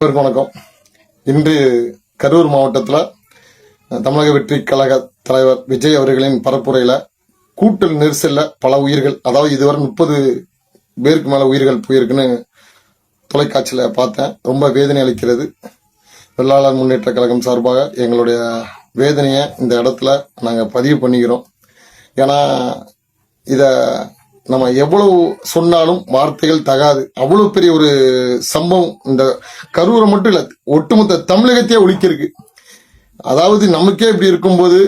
வணக்கம். இன்று கரூர் மாவட்டத்தில் தமிழக வெற்றி கழக தலைவர் விஜய் அவர்களின் பரப்புரையில் கூட்டல் நெரிசலில் பல உயிர்கள் அதாவது இதுவரை முப்பது பேருக்கு மேலே உயிர்கள் போயிருக்குன்னு தொலைக்காட்சியில் பார்த்தேன். ரொம்ப வேதனை அளிக்கிறது. வெள்ளாளர் முன்னேற்ற கழகம் சார்பாக எங்களுடைய வேதனையை இந்த இடத்துல நாங்கள் பதிவு பண்ணிக்கிறோம். ஏன்னா இதை நம்ம எவ்வளவு சொன்னாலும் வார்த்தைகள் தகாது. அவ்வளவு பெரிய ஒரு சம்பவம் இந்த கரூரை மட்டும் இல்லை ஒட்டுமொத்த தமிழகத்தையே ஒழிக்கிருக்கு அதாவது நமக்கே இப்படி இருக்கும்போது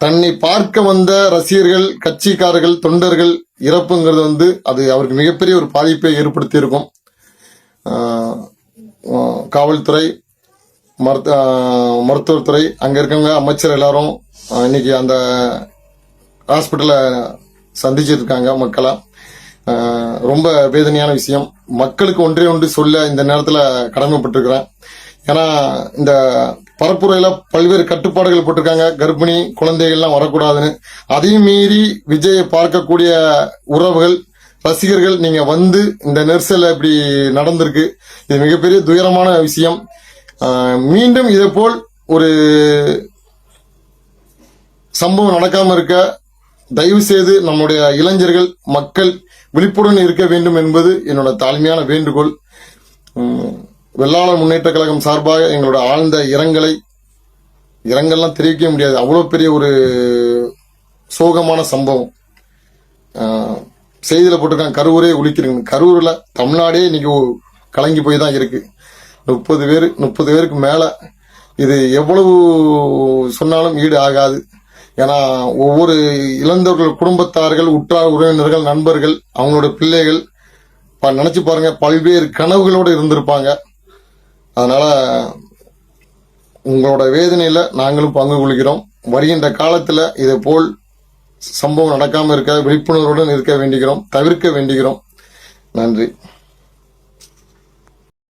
தன்னை பார்க்க வந்த ரசிகர்கள் கட்சிக்காரர்கள் தொண்டர்கள் இறப்புங்கிறது வந்து அது அவருக்கு மிகப்பெரிய ஒரு பாதிப்பை ஏற்படுத்தி இருக்கும் காவல்துறை மருத்துவ மருத்துவத்துறை அங்க இருக்கவங்க அமைச்சர் எல்லாரும் இன்னைக்கு அந்த ஹாஸ்பிட்டலை சந்திச்சிட்டு இருக்காங்க ரொம்ப வேதனையான விஷயம். மக்களுக்கு ஒன்றே ஒன்று சொல்ல இந்த நேரத்தில் கடமைப்பட்டிருக்கிறேன். ஏன்னா இந்த பரப்புரையில் பல்வேறு கட்டுப்பாடுகள் போட்டிருக்காங்க. கர்ப்பிணி குழந்தைகள்லாம் வரக்கூடாதுன்னு. அதையும் மீறி விஜயை பார்க்கக்கூடிய உறவுகள் ரசிகர்கள் நீங்க வந்து இந்த நெரிசல் இப்படி நடந்திருக்கு. இது மிகப்பெரிய துயரமான விஷயம். மீண்டும் இதே போல் ஒரு சம்பவம் நடக்காம இருக்க தயவு செய்து நம்முடைய இளைஞர்கள் மக்கள் விழிப்புடன் இருக்க வேண்டும் என்பது என்னோட தாழ்மையான வேண்டுகோள். வெள்ளாளர் முன்னேற்ற கழகம் சார்பாக எங்களோட ஆழ்ந்த இரங்கலை இரங்கல்லாம் தெரிவிக்க முடியாது. அவ்வளோ பெரிய ஒரு சோகமான சம்பவம். செய்தியில் போட்டிருக்காங்க கரூரே ஒழிக்கிறீங்க கரூரில் தமிழ்நாடே இன்னைக்கு கலங்கி போய் தான் இருக்கு. முப்பது பேர் முப்பது பேருக்கு மேலே இது எவ்வளவு சொன்னாலும் ஈடு ஆகாது. ஏன்னா ஒவ்வொரு இழந்தவர்கள் குடும்பத்தார்கள் உற்றார் உறவினர்கள் நண்பர்கள் அவங்களோட பிள்ளைகள் ப- நினைச்சு பாருங்க பல்வேறு கனவுகளோடு இருந்திருப்பாங்க. அதனால உங்களோட வேதனையில நாங்களும் பங்கு கொள்கிறோம். வருகின்ற காலத்துல இதே போல் சம்பவம் நடக்காம இருக்க விழிப்புணர்வுடன் இருக்க வேண்டுகிறோம் தவிர்க்க வேண்டுகிறோம் நன்றி.